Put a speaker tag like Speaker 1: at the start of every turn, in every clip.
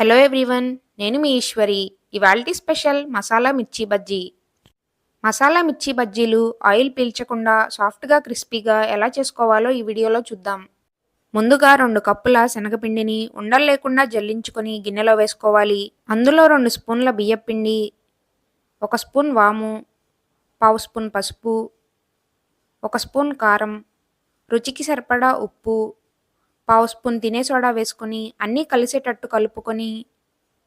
Speaker 1: Hello everyone నేను మీ ఈశ్వరి. ఇవాల్టి స్పెషల్ మసాలా మిర్చి బజ్జీ. మసాలా మిర్చి బజ్జీలు ఆయిల్ పీల్చకుండా సాఫ్ట్గా క్రిస్పీగా ఎలా చేసుకోవాలో ఈ వీడియోలో చూద్దాం. ముందుగా రెండు కప్పుల శనగపిండిని ఉండలు లేకుండా జల్లించుకొని గిన్నెలో వేసుకోవాలి. అందులో రెండు స్పూన్ల బియ్యపిండి ఒక స్పూన్ వాము పావు స్పూన్ పసుపు ఒక స్పూన్ కారం రుచికి సరిపడా ఉప్పు పావు స్పూన్ తినే సోడా వేసుకొని అన్నీ కలిసేటట్టు కలుపుకొని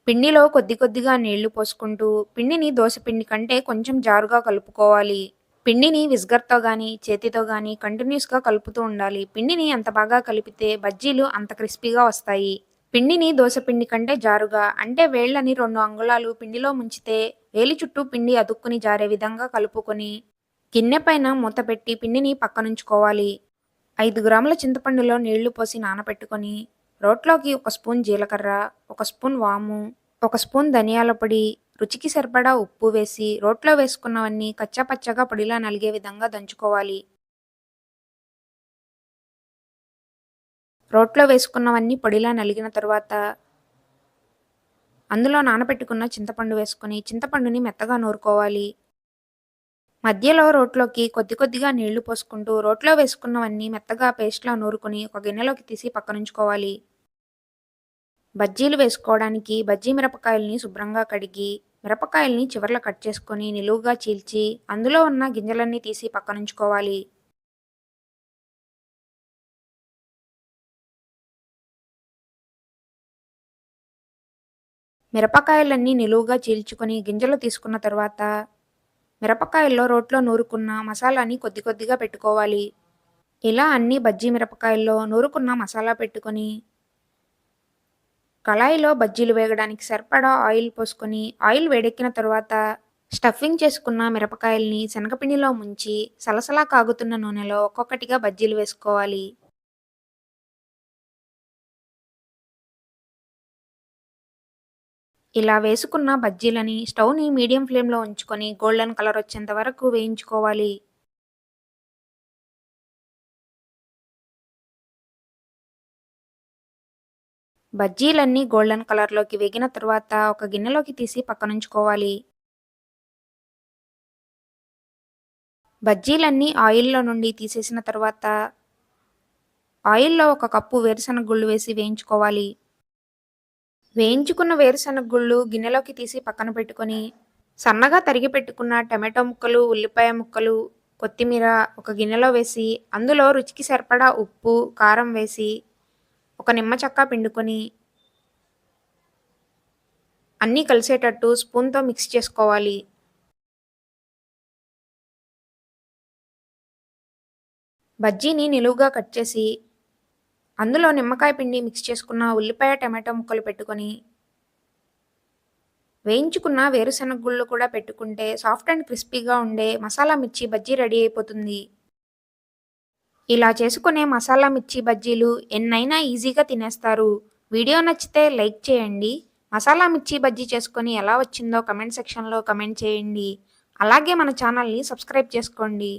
Speaker 1: పిండిలో కొద్ది కొద్దిగా నీళ్ళు పోసుకుంటూ పిండిని దోశపిండి కంటే కొంచెం జారుగా కలుపుకోవాలి. పిండిని విస్గర్తో కానీ చేతితో కానీ కంటిన్యూస్గా కలుపుతూ ఉండాలి. పిండిని ఎంత బాగా కలిపితే బజ్జీలు అంత క్రిస్పీగా వస్తాయి. పిండిని దోశపిండి కంటే జారుగా అంటే వేళ్ళని రెండు అంగుళాలు పిండిలో ముంచితే వేలి చుట్టూ పిండి అతుక్కుని జారే విధంగా కలుపుకొని గిన్నె పైన మూత పెట్టి పిండిని పక్కనుంచుకోవాలి. ఐదు గ్రాముల చింతపండులో నీళ్ళు పోసి నానబెట్టుకొని రోట్లోకి ఒక స్పూన్ జీలకర్ర ఒక స్పూన్ వాము ఒక స్పూన్ ధనియాల పొడి రుచికి సరిపడా ఉప్పు వేసి రోట్లో వేసుకున్నవన్నీ కచ్చాపచ్చగా పొడిలా నలిగే విధంగా దంచుకోవాలి. రోట్లో వేసుకున్నవన్నీ పొడిలా నలిగిన తరువాత అందులో నానబెట్టుకున్న చింతపండు వేసుకొని చింతపండుని మెత్తగా నూరుకోవాలి. మధ్యలో రోట్లోకి కొద్ది కొద్దిగా నీళ్ళు పోసుకుంటూ రోట్లో వేసుకున్నవన్నీ మెత్తగా పేస్ట్లా నూరుకుని ఒక గిన్నెలోకి తీసి పక్కనుంచుకోవాలి. బజ్జీలు వేసుకోవడానికి బజ్జీ మిరపకాయల్ని శుభ్రంగా కడిగి మిరపకాయల్ని చివర్ల కట్ చేసుకొని నిలువుగా చీల్చి అందులో ఉన్న గింజలన్నీ తీసి పక్కనుంచుకోవాలి. మిరపకాయలన్నీ నిలువుగా చీల్చుకొని గింజలు తీసుకున్న తర్వాత మిరపకాయల్లో రోట్లో నూరుకున్న మసాలాని కొద్ది కొద్దిగా పెట్టుకోవాలి. ఇలా అన్ని బజ్జీ మిరపకాయల్లో నూరుకున్న మసాలా పెట్టుకొని కళాయిలో బజ్జీలు వేగడానికి సరిపడా ఆయిల్ పోసుకొని ఆయిల్ వేడెక్కిన తర్వాత స్టఫింగ్ చేసుకున్న మిరపకాయల్ని శనగపిండిలో ముంచి సలసలా కాగుతున్న నూనెలో ఒక్కొక్కటిగా బజ్జీలు వేసుకోవాలి. ఇలా వేసుకున్న బజ్జీలని స్టవ్ని మీడియం ఫ్లేమ్లో ఉంచుకొని గోల్డెన్ కలర్ వచ్చేంత వరకు వేయించుకోవాలి. బజ్జీలన్నీ గోల్డెన్ కలర్లోకి వేగిన తర్వాత ఒక గిన్నెలోకి తీసి పక్కనుంచుకోవాలి. బజ్జీలన్నీ ఆయిల్లో నుండి తీసేసిన తర్వాత ఆయిల్లో ఒక కప్పు వేరుశనగ గుళ్ళు వేసి వేయించుకోవాలి. వేయించుకున్న వేరుశనగ గుళ్ళు గిన్నెలోకి తీసి పక్కన పెట్టుకొని సన్నగా తరిగి పెట్టుకున్న టమాటో ముక్కలు ఉల్లిపాయ ముక్కలు కొత్తిమీర ఒక గిన్నెలో వేసి అందులో రుచికి సరిపడా ఉప్పు కారం వేసి ఒక నిమ్మ చెక్క పిండుకొని అన్నీ కలిసేటట్టు స్పూన్తో మిక్స్ చేసుకోవాలి. బజ్జీని నిలువుగా కట్ చేసి అందులో నిమ్మకాయ పిండి మిక్స్ చేసుకున్న ఉల్లిపాయ టమాటో ముక్కలు పెట్టుకొని వేయించుకున్న వేరుశనగ గుళ్ళు కూడా పెట్టుకుంటే సాఫ్ట్ అండ్ క్రిస్పీగా ఉండే మసాలా మిర్చి బజ్జీ రెడీ అయిపోతుంది. ఇలా చేసుకునే మసాలా మిర్చి బజ్జీలు ఎన్నైనా ఈజీగా తినేస్తారు. వీడియో నచ్చితే లైక్ చేయండి. మసాలా మిర్చి బజ్జీ చేసుకొని ఎలా వచ్చిందో కమెంట్ సెక్షన్లో కమెంట్ చేయండి. అలాగే మన ఛానల్ని సబ్స్క్రైబ్ చేసుకోండి.